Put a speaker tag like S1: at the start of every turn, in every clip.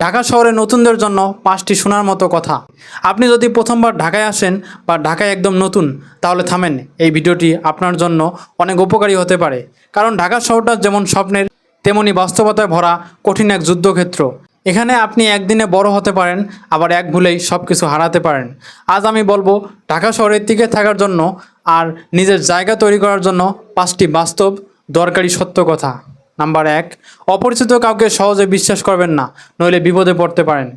S1: ঢাকা শহরে নতুনদের জন্য পাঁচটি শোনার মতো কথা। আপনি যদি প্রথমবার ঢাকায় আসেন বা ঢাকায় একদম নতুন, তাহলে থামেন, এই ভিডিওটি আপনার জন্য অনেক উপকারী হতে পারে। কারণ ঢাকা শহরটা যেমন স্বপ্নের, তেমনি বাস্তবতায় ভরা কঠিন এক যুদ্ধক্ষেত্র। এখানে আপনি একদিনে বড় হতে পারেন, আবার এক ভুলেই সব কিছু হারাতে পারেন। আজ আমি বলব, ঢাকা শহরের টিকে থাকার জন্য আর নিজের জায়গা তৈরি করার জন্য পাঁচটি বাস্তব, দরকারি সত্য কথা। নাম্বার এক, অপরিচিত কাউকে সহজে বিশ্বাস করবেন না, নইলে বিপদে পড়তে পারেন।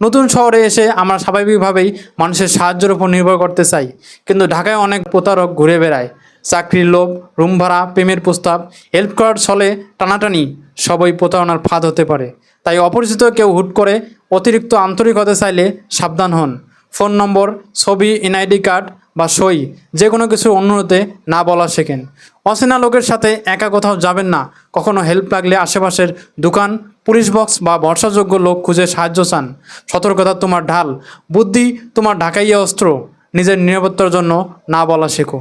S1: নতুন শহরে এসে আমরা স্বাভাবিকভাবেই মানুষের সাহায্যের উপর নির্ভর করতে চাই, কিন্তু ঢাকায় অনেক প্রতারক ঘুরে বেড়ায়। চাকরির লোভ, রুম ভাড়া, প্রেমের প্রস্তাব, হেল্প করার ছলে টানাটানি, সবই প্রতারণার ফাঁদ হতে পারে। তাই অপরিচিত কেউ হুট করে অতিরিক্ত আন্তরিক হতে চাইলে সাবধান হন। ফোন নম্বর, ছবি, এনআইডি কার্ড বা সই যে কোনো কিছু অনুরোধে না বলা শেখেন। অচেনা লোকের সাথে একা কোথাও যাবেন না। কখনো হেল্প লাগলে আশেপাশের দোকান, পুলিশ বক্স বা ভরসাযোগ্য লোক খুঁজে সাহায্য চান। সতর্কতা তোমার ঢাল, বুদ্ধি তোমার ঢাকাইয়া অস্ত্র। নিজের নিরাপত্তার জন্য না বলা শেখো।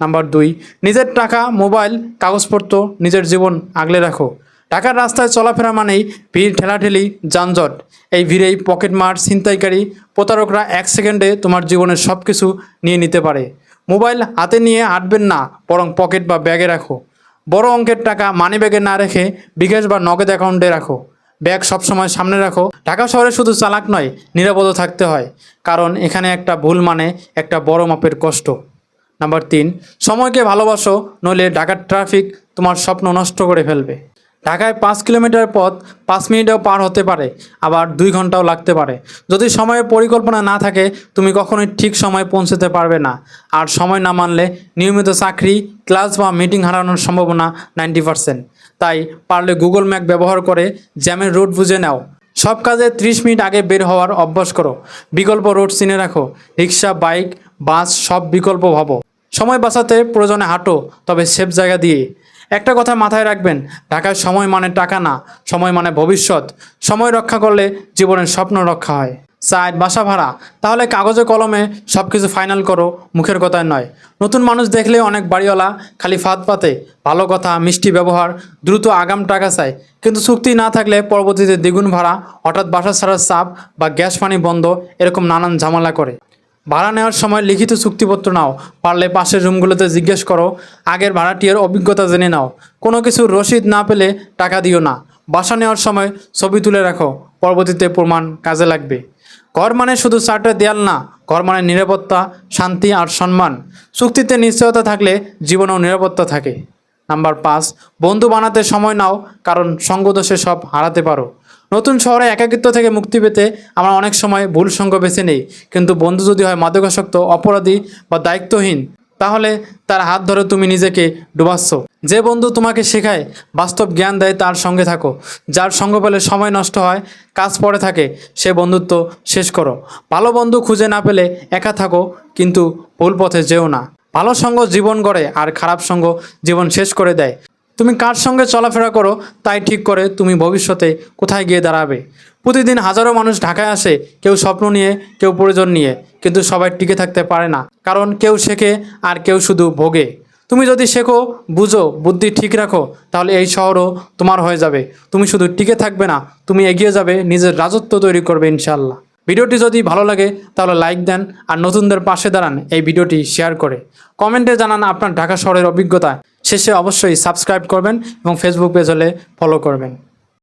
S1: নাম্বার দুই, নিজের টাকা, মোবাইল, কাগজপত্র, নিজের জীবন আগলে রাখো। ঢাকার রাস্তায় চলাফেরা মানেই ভিড়, ঠেলাঠেলি, যানজট। এই ভিড়েই পকেটমার, ছিনতাইকারী প্রতারকরা এক সেকেন্ডে তোমার জীবনের সব কিছু নিয়ে নিতে পারে। মোবাইল হাতে নিয়ে হাঁটবেন না, বরং পকেট বা ব্যাগে রাখো। বড় অঙ্কের টাকা মানি ব্যাগে না রেখে বিকাশ বা নগদ অ্যাকাউন্টে রাখো। ব্যাগ সবসময় সামনে রাখো। ঢাকা শহরে শুধু চালাক নয়, নিরাপদও থাকতে হয়, কারণ এখানে একটা ভুল মানে একটা বড় মাপের কষ্ট। নাম্বার তিন, সময়কে ভালোবাসো, নইলে ঢাকার ট্রাফিক তোমার স্বপ্ন নষ্ট করে ফেলবে। ঢাকায় পাঁচ কিলোমিটার পথ পাঁচ মিনিটেও পার হতে পারে, আবার দুই ঘন্টাও লাগতে পারে। যদি সময়ের পরিকল্পনা না থাকে, তুমি কখনোই ঠিক সময়ে পৌঁছতে পারবে না। আর সময় না মানলে নিয়মিত চাকরি, ক্লাস বা মিটিং হারানোর সম্ভাবনা নাইনটি পার্সেন্ট। তাই পারলে গুগল ম্যাপ ব্যবহার করে জ্যামের রুট বুঝে নাও। সব কাজে ত্রিশ মিনিট আগে বের হওয়ার অভ্যাস করো। বিকল্প রোড চিনে রাখো। রিক্সা, বাইক, বাস সব বিকল্প ভাবো। সময় বাঁচাতে প্রয়োজনে হাঁটো, তবে সেফ জায়গা দিয়ে। একটা কথা মাথায় রাখবেন, ঢাকায় সময় মানে টাকা না, সময় মানে ভবিষ্যৎ। সময় রক্ষা করলে জীবনের স্বপ্ন রক্ষা হয়। সাইড বাসা ভাড়া, তাহলে কাগজে কলমে সব কিছু ফাইনাল করো, মুখের কথায় নয়। নতুন মানুষ দেখলে অনেক বাড়িওয়ালা খালি ফাঁদ পাতে, ভালো কথা, মিষ্টি ব্যবহার, দ্রুত আগাম টাকা চায়। কিন্তু চুক্তি না থাকলে পরবর্তীতে দ্বিগুণ ভাড়া, হঠাৎ বাসা ছাড়ার চাপ বা গ্যাস পানি বন্ধ, এরকম নানান ঝামেলা করে। ভাড়া নেওয়ার সময় লিখিত চুক্তিপত্র নাও। পারলে পাশের রুমগুলোতে জিজ্ঞেস করো, আগের ভাড়াটিয়ার অভিজ্ঞতা জেনে নাও। কোনো কিছুর রসিদ না পেলে টাকা দিও না। বাসা নেওয়ার সময় ছবি তুলে রাখো। পরবর্তীতে প্রমাণ কাজে লাগবে। ঘর মানে শুধু চারটে দেয়াল না, ঘর মানে নিরাপত্তা, শান্তি আর সম্মান। চুক্তিতে নিশ্চয়তা থাকলে জীবনেও নিরাপত্তা থাকে। নাম্বার পাঁচ, বন্ধু বানাতে সময় নাও, কারণ সঙ্গদোষে সব হারাতে পারো। নতুন শহরে একাকিত্ব থেকে মুক্তি পেতে আমরা অনেক সময় ভুল সঙ্গ বেছে নেই। কিন্তু বন্ধু যদি হয় মাদকাসক্ত, অপরাধী বা দায়িত্বহীন, তাহলে তার হাত ধরে তুমি নিজেকে ডুবাচ্ছ। যে বন্ধু তোমাকে শেখায়, বাস্তব জ্ঞান দেয় তার সঙ্গে থাকো। যার সঙ্গ পেলে সময় নষ্ট হয়, কাজ পড়ে থাকে, সে বন্ধুত্ব শেষ করো। ভালো বন্ধু খুঁজে না পেলে একা থাকো, কিন্তু ভুল পথে যেও না। ভালো সঙ্গ জীবন গড়ে আর খারাপ সঙ্গ জীবন শেষ করে দেয়। তুমি কার সঙ্গে চলাফেরা করো, তাই ঠিক করে তুমি ভবিষ্যতে কোথায় গিয়ে দাঁড়াবে? প্রতিদিন হাজারো মানুষ ঢাকায় আসে, কেউ স্বপ্ন নিয়ে, কেউ প্রয়োজন নিয়ে, কিন্তু সবাই টিকে থাকতে পারে না, কারণ কেউ শেখে আর কেউ শুধু ভোগে। তুমি যদি শেখো, বুঝো, বুদ্ধি ঠিক রাখো, তাহলে এই শহরও তোমার হয়ে যাবে। তুমি শুধু টিকে থাকবে না, তুমি এগিয়ে যাবে, নিজের রাজত্ব তৈরি করবে ইনশাল্লাহ ভিডিওটি যদি ভালো লাগে, তাহলে লাইক দেন আর নতুনদের পাশে দাঁড়ান, এই ভিডিওটি শেয়ার করে। কমেন্টে জানান আপনার ঢাকা শহরের অভিজ্ঞতা। শেষে অবশ্যই সাবস্ক্রাইব করবেন এবং ফেসবুক পেজ হলে ফলো করবেন।